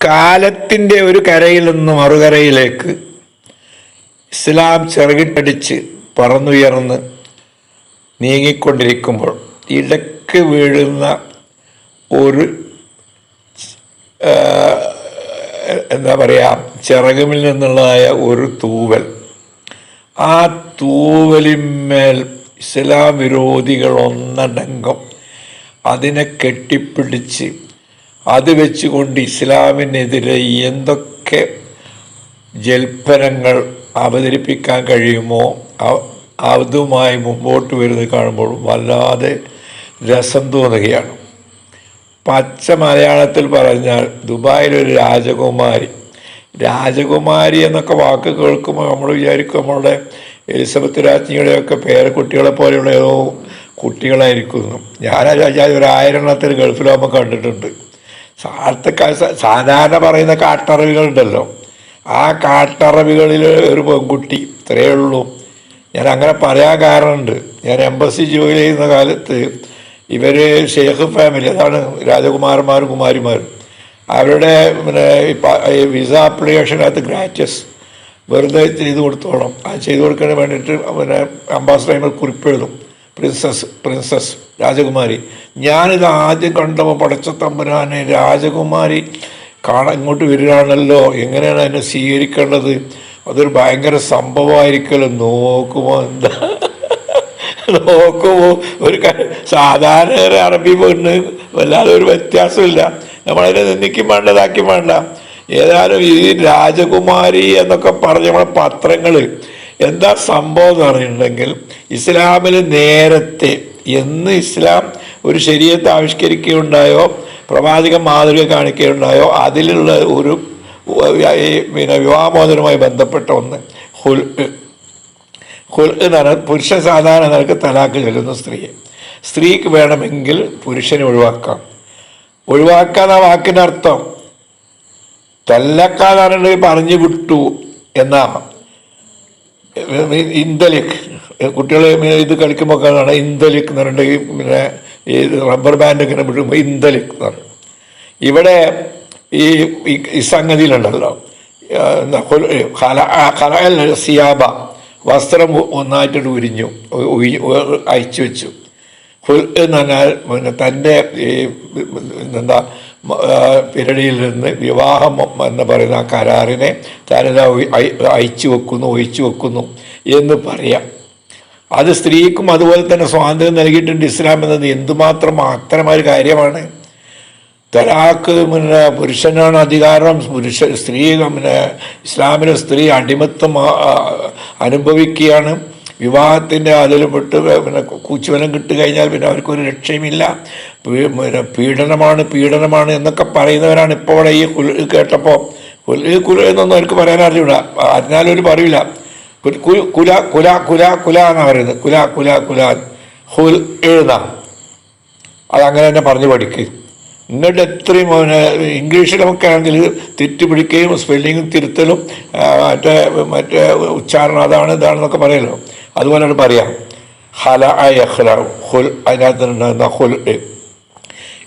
കാലത്തിന്റെ ഒരു കരയിൽ നിന്ന് മറുകരയിലേക്ക് ഇസ്ലാം ചെറുകിട്ടടിച്ച് പറന്നുയർന്ന് നീങ്ങിക്കൊണ്ടിരിക്കുമ്പോൾ ഇടയ്ക്ക് വീഴുന്ന ഒരു എന്താ പറയുക ചിറകുമിൽ നിന്നുള്ളതായ ഒരു തൂവൽ. ആ തൂവലിന്മേൽ ഇസ്ലാം വിരോധികൾ ഒന്നടങ്കം അതിനെ കെട്ടിപ്പിടിച്ച് അത് വെച്ചുകൊണ്ട് ഇസ്ലാമിനെതിരെ എന്തൊക്കെ ജൽപ്പനങ്ങൾ അവതരിപ്പിക്കാൻ കഴിയുമോ അതുമായി മുമ്പോട്ട് വരുന്നത് കാണുമ്പോൾ വല്ലാതെ രസം തോന്നുകയാണ്. പച്ച മലയാളത്തിൽ പറഞ്ഞാൽ ദുബായിലൊരു രാജകുമാരി. രാജകുമാരി എന്നൊക്കെ വാക്ക് കേൾക്കുമ്പോൾ നമ്മൾ വിചാരിക്കും നമ്മളുടെ എലിസബത്ത് രാജ്ഞിയുടെയൊക്കെ പേരക്കുട്ടികളെ പോലെയുള്ള കുട്ടികളായിരിക്കുന്നു. ഞാൻ ഒരു ആയിരം ഗൾഫിലാകുമ്പോൾ കണ്ടിട്ടുണ്ട്. സാർത്ഥ സാധാരണ പറയുന്ന കാട്ടറവികളുണ്ടല്ലോ. ആ കാട്ടറവികളിൽ ഒരു പെൺകുട്ടി ഇത്രയേ ഉള്ളൂ. ഞാൻ അങ്ങനെ പറയാൻ കാരണമുണ്ട്. ഞാൻ എംബസി ജോലി ചെയ്യുന്ന കാലത്ത് ഇവർ ഷെയ്ഖ് ഫാമിലി അതാണ് രാജകുമാരന്മാരും കുമാരിമാരും. അവരുടെ പിന്നെ വിസ ആപ്ലിക്കേഷനകത്ത് ഗ്രാറ്റസ്. വെറുതെ ചെയ്തു കൊടുത്തോളാം. അത് ചെയ്തു കൊടുക്കാൻ വേണ്ടിയിട്ട് പിന്നെ അംബാസിഡർ കുറിപ്പ് കുറിപ്പെഴുതും പ്രിൻസസ് പ്രിൻസസ് രാജകുമാരി. ഞാനിത് ആദ്യം കണ്ടപ്പോൾ പടച്ച തമ്പുരാനെ രാജകുമാരി കാണാൻ ഇങ്ങോട്ട് വരികയാണല്ലോ. എങ്ങനെയാണ് അതിനെ സ്വീകരിക്കേണ്ടത്? അതൊരു ഭയങ്കര സംഭവമായിരിക്കുമല്ലോ നോക്കുമോ എന്താ? നോക്കുമോ? ഒരു സാധാരണ അറബി പെണ്ണ് വല്ലാതെ ഒരു വ്യത്യാസമില്ല. നമ്മളതിനെ നിന്ദിക്കും വേണ്ട ഇതാക്കി വേണ്ട. ഏതായാലും ഈ രാജകുമാരി എന്നൊക്കെ പറഞ്ഞ് നമ്മളെ പത്രങ്ങൾ എന്താ സംഭവം എന്ന് പറഞ്ഞിട്ടുണ്ടെങ്കിൽ ഇസ്ലാമിൽ നേരത്തെ എന്ന് ഇസ്ലാം ഒരു ശരീരത്തെ ആവിഷ്കരിക്കുകയുണ്ടായോ? പ്രവാചക മാതൃക കാണിക്കുകയുണ്ടായോ? അതിലുള്ള ഒരു പിന്നെ വിവാഹമോചനവുമായി ബന്ധപ്പെട്ട ഒന്ന് ഹുൽ ഹുൽ എന്ന് പറഞ്ഞാൽ പുരുഷൻ സാധാരണ നിലയ്ക്ക് തലാക്ക് ചൊല്ലുന്ന സ്ത്രീയെ. സ്ത്രീക്ക് വേണമെങ്കിൽ പുരുഷനെ ഒഴിവാക്കാം. ഒഴിവാക്കാൻ വാക്കിന്റെ അർത്ഥം തല്ലക്കാതാണെങ്കിൽ പറഞ്ഞു വിട്ടു എന്നാ ഇന്തലിക്. കുട്ടികൾ ഇത് കളിക്കുമ്പോൾ കാണാണ് ഇന്തലിക് എന്ന് പറഞ്ഞിട്ട് പിന്നെ ഈ റബ്ബർ ബാൻഡ് ഇങ്ങനെ വിടുമ്പോൾ ഇന്തലിക് എന്ന് പറയും. ഇവിടെ ഈ ഈ- സംഗതിയിലുണ്ടല്ലോ. ആ, സിയാബ വസ്ത്രം ഒന്നായിട്ട് ഉരിഞ്ഞു അയച്ചു വെച്ചു. എന്ന് പറഞ്ഞാൽ പിന്നെ തന്റെ ഈ എന്താ പിരടിയിൽ നിന്ന് വിവാഹം എന്ന് പറയുന്ന ആ കരാറിനെ തനത അയച്ചു വെക്കുന്നു ഒഴിച്ചു വെക്കുന്നു എന്ന് പറയാം. അത് സ്ത്രീക്കും അതുപോലെ തന്നെ സ്വാതന്ത്ര്യം നൽകിയിട്ടുണ്ട് ഇസ്ലാം എന്നത് എന്തുമാത്രം അത്തരമൊരു കാര്യമാണ്. തലാക്ക് പിന്നെ പുരുഷനാണ് അധികാരം പുരുഷ സ്ത്രീ പിന്നെ ഇസ്ലാമിലെ സ്ത്രീ ആ, അനുഭവിക്കുകയാണ്. വിവാഹത്തിന്റെ അതിൽ പെട്ട് പിന്നെ കൂച്ചുവനം കിട്ടുകഴിഞ്ഞാൽ പിന്നെ അവർക്കൊരു രക്ഷയുമില്ല. പിന്നെ പീഡനമാണ് പീഡനമാണ് എന്നൊക്കെ പറയുന്നവരാണ് ഇപ്പോൾ ഈ കുൽ കേട്ടപ്പോൾ. ഈ കുല എന്നൊന്നും അവർക്ക് പറയാൻ അറിയില്ല ഒരു പറയില്ല കുല കുല കുല കുല എന്നാണ് പറയുന്നത്? കുല കുല കുല ഹുൽ എഴുന്ന. അതങ്ങനെ തന്നെ പറഞ്ഞു പഠിക്കുക എന്നിട്ട് എത്രയും ഇംഗ്ലീഷിലൊക്കെ ആണെങ്കിൽ തെറ്റുപിടിക്കുകയും സ്പെല്ലിങ്ങും തിരുത്തലും മറ്റേ മറ്റേ ഉച്ചാരണം അതാണ് ഇതാണെന്നൊക്കെ പറയല്ലോ. അതുപോലെയാണ് പറയാം ഹല അഹ്ല ഹുൽ അതിനകത്തുണ്ടാകുന്ന ഹുൽ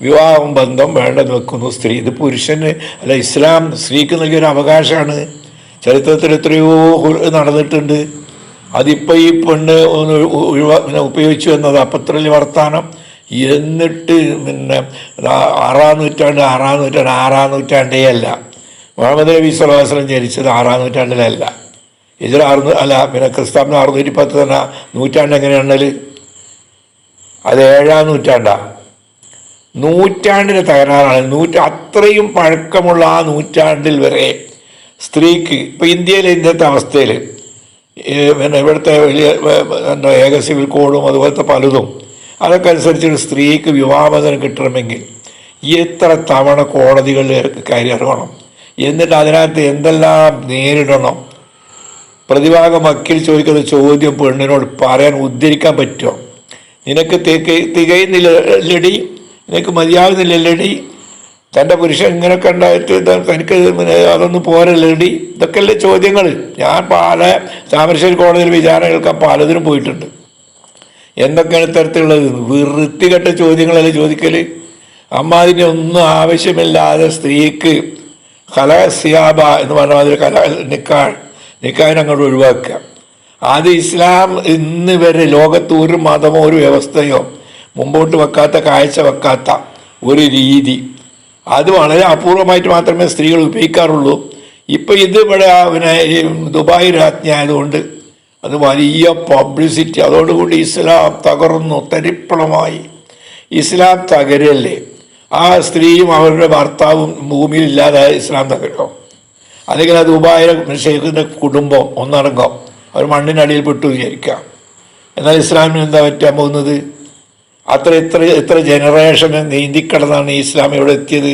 വിവാഹം ബന്ധം വേണ്ടെന്ന് വെക്കുന്നു സ്ത്രീ. ഇത് പുരുഷന് അല്ല ഇസ്ലാം സ്ത്രീക്ക് നൽകിയൊരു അവകാശമാണ്. ചരിത്രത്തിൽ എത്രയോ ഹുൽ നടന്നിട്ടുണ്ട്. അതിപ്പോൾ ഈ പെണ്ണ് പിന്നെ ഉപയോഗിച്ചു എന്നത് അപ്പത്രയിൽ വർത്താനം. എന്നിട്ട് പിന്നെ ആറാം നൂറ്റാണ്ട് ആറാം നൂറ്റാണ്ട് ആറാം നൂറ്റാണ്ടേ അല്ല. മുഹമ്മദ് നബി സ്വലാസ്ലം ജനിച്ചത് ആറാം നൂറ്റാണ്ടിലല്ല. ഇതിൽ അറുന്നൂ അല്ല പിന്നെ ക്രിസ്താബിന് അറുന്നൂറ്റി പത്ത് തന്നെ നൂറ്റാണ്ട് എങ്ങനെയാണെങ്കിൽ അത് ഏഴാം നൂറ്റാണ്ടാ. നൂറ്റാണ്ടിന് തകരാറാണ്. നൂറ്റ അത്രയും പഴക്കമുള്ള ആ നൂറ്റാണ്ടിൽ വരെ സ്ത്രീക്ക് ഇപ്പം ഇന്ത്യയിലെ ഇന്നത്തെ അവസ്ഥയിൽ പിന്നെ ഇവിടുത്തെ വലിയ എന്താ ഏക സിവിൽ കോഡും അതുപോലത്തെ പലതും അതൊക്കെ അനുസരിച്ച് സ്ത്രീക്ക് വിവാഹമോചനം കിട്ടണമെങ്കിൽ എത്ര തവണ കോടതികളിൽ കയറി ഇറങ്ങണം? എന്നിട്ട് അതിനകത്ത് എന്തെല്ലാം നേരിടണം? പ്രതിഭാഗം വക്കീൽ ചോദിക്കുന്ന ചോദ്യം പെണ്ണിനോട് പറയാൻ ഉദ്ധരിക്കാൻ പറ്റുമോ? നിനക്ക് തിക- തികയുന്നില്ലടി നിനക്ക് മതിയാകുന്നില്ലല്ലടി തന്റെ പുരുഷൻ ഇങ്ങനെയൊക്കെ ഉണ്ടായിട്ട് തനിക്ക് അതൊന്നും പോരല്ലടി ഇതൊക്കെയല്ലേ ചോദ്യങ്ങൾ. ഞാൻ പല താമരശ്ശേരി കോടതിയിൽ വിചാരണ കേൾക്കാൻ പലതിനും പോയിട്ടുണ്ട്. എന്തൊക്കെയാണ് ഇത്തരത്തിലുള്ളത്? വൃത്തികെട്ട ചോദ്യങ്ങളല്ലേ ചോദിക്കൽ അമ്മാതിന്റെ ഒന്നും ആവശ്യമില്ലാതെ സ്ത്രീക്ക് കല സിയാബ എന്ന് പറഞ്ഞ മാതിരി കല നിക്കാൾ നിക്കാഹിനെ അങ്ങോട്ട് ഒഴിവാക്കുക. അത് ഇസ്ലാം ഇന്ന് വരെ ലോകത്ത് ഒരു മതമോ ഒരു വ്യവസ്ഥയോ മുമ്പോട്ട് വെക്കാത്ത കാഴ്ച വെക്കാത്ത ഒരു രീതി. അത് വളരെ അപൂർവമായിട്ട് മാത്രമേ സ്ത്രീകൾ ഉപയോഗിക്കാറുള്ളൂ. ഇപ്പം ഇത് ഇവിടെ പിന്നെ ഈ ദുബായ് രാജ്ഞി ആയതുകൊണ്ട് അത് വലിയ പബ്ലിസിറ്റി. അതോടുകൂടി ഇസ്ലാം തകർന്നു തരിപ്പണമായി. ഇസ്ലാം തകരല്ലേ? ആ സ്ത്രീയും അവരുടെ ഭർത്താവും ഭൂമിയിൽ ഇല്ലാതായ ഇസ്ലാം തകരോ അല്ലെങ്കിൽ അത് ഉപായം ഷെയ്ഖിന്റെ കുടുംബം ഒന്നടങ്കം അവർ മണ്ണിനടിയിൽ പെട്ടു വിചാരിക്കാം എന്നാൽ ഇസ്ലാമിന് എന്താ പറ്റാൻ പോകുന്നത് അത്ര ഇത്ര ഇത്ര ജനറേഷന് നീന്തിക്കടന്നാണ് ഈ ഇസ്ലാം ഇവിടെ എത്തിയത്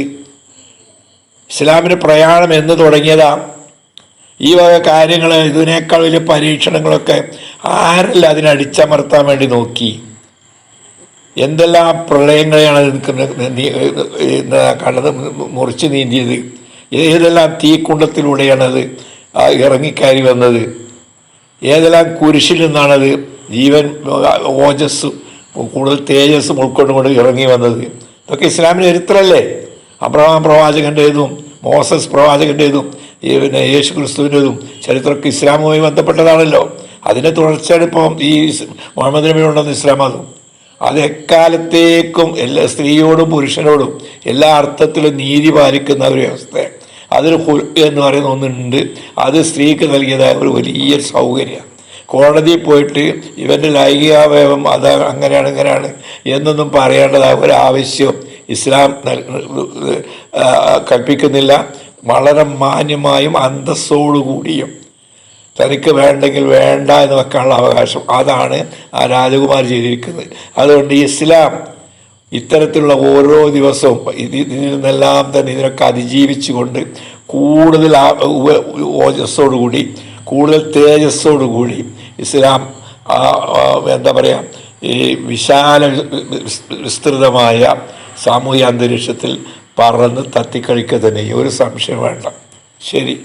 ഇസ്ലാമിന് പ്രയാണം എന്ന് തുടങ്ങിയതാ ഈ വക കാര്യങ്ങൾ ഇതിനേക്കാൾ വലിയ പരീക്ഷണങ്ങളൊക്കെ ആരല്ല അതിനെ അടിച്ചമർത്താൻ വേണ്ടി നോക്കി എന്തെല്ലാം പ്രളയങ്ങളെയാണ് കണ്ടത് മുറിച്ച് നീന്തിയത് ഏതെല്ലാം തീക്കുണ്ടത്തിലൂടെയാണത് ഇറങ്ങിക്കയറി വന്നത്? ഏതെല്ലാം കുരിശിൽ നിന്നാണത് ജീവൻ ഓജസ് കൂടുതൽ തേജസ്സും ഉൾക്കൊണ്ടുകൊണ്ട് ഇറങ്ങി വന്നത്? ഇതൊക്കെ ഇസ്ലാമിന് ചരിത്രമല്ലേ അബ്രഹാം പ്രവാചകന്റേതും മോസസ് പ്രവാചകന്റേതും പിന്നെ യേശു ക്രിസ്തുവിന്റെതും ചരിത്രമൊക്കെ ഇസ്ലാമുമായി ബന്ധപ്പെട്ടതാണല്ലോ. അതിന്റെ തുടർച്ചയാണ് ഇപ്പം ഈ മുഹമ്മദ് നബിയുണ്ടെന്ന് ഇസ്ലാം അതും. അത് എക്കാലത്തേക്കും എല്ലാ സ്ത്രീയോടും പുരുഷനോടും എല്ലാ അർത്ഥത്തിലും നീതി പാലിക്കുന്ന ഒരു വ്യവസ്ഥ അതിൽ എന്ന് പറയുന്ന ഒന്നുണ്ട്. അത് സ്ത്രീക്ക് നൽകിയതായ ഒരു വലിയ സൗകര്യമാണ് കോടതിയിൽ പോയിട്ട് ഇവന്റെ ലൈംഗികാവയവം അത് അങ്ങനെയാണ് ഇങ്ങനെയാണ് എന്നൊന്നും പറയേണ്ടതായ ഒരു ആവശ്യം ഇസ്ലാം കൽപ്പിക്കുന്നില്ല. വളരെ മാന്യമായും അന്തസ്സോടുകൂടിയും തനിക്ക് വേണ്ടെങ്കിൽ വേണ്ട എന്ന് വെക്കാനുള്ള അവകാശം. അതാണ് ആ രാജകുമാർ ചെയ്തിരിക്കുന്നത്. അതുകൊണ്ട് ഇസ്ലാം ഇത്തരത്തിലുള്ള ഓരോ ദിവസവും ഇതിൽ നിന്നെല്ലാം തന്നെ ഇതിനൊക്കെ അതിജീവിച്ചുകൊണ്ട് കൂടുതൽ ഓജസ്സോടുകൂടി കൂടുതൽ തേജസ്സോടുകൂടി ഇസ്ലാം എന്താ പറയുക ഈ വിശാല വിസ്തൃതമായ സാമൂഹ്യ അന്തരീക്ഷത്തിൽ പറന്ന് തത്തിക്കഴിക്കുക തന്നെ ഒരു സംശയം വേണ്ട. ശരി.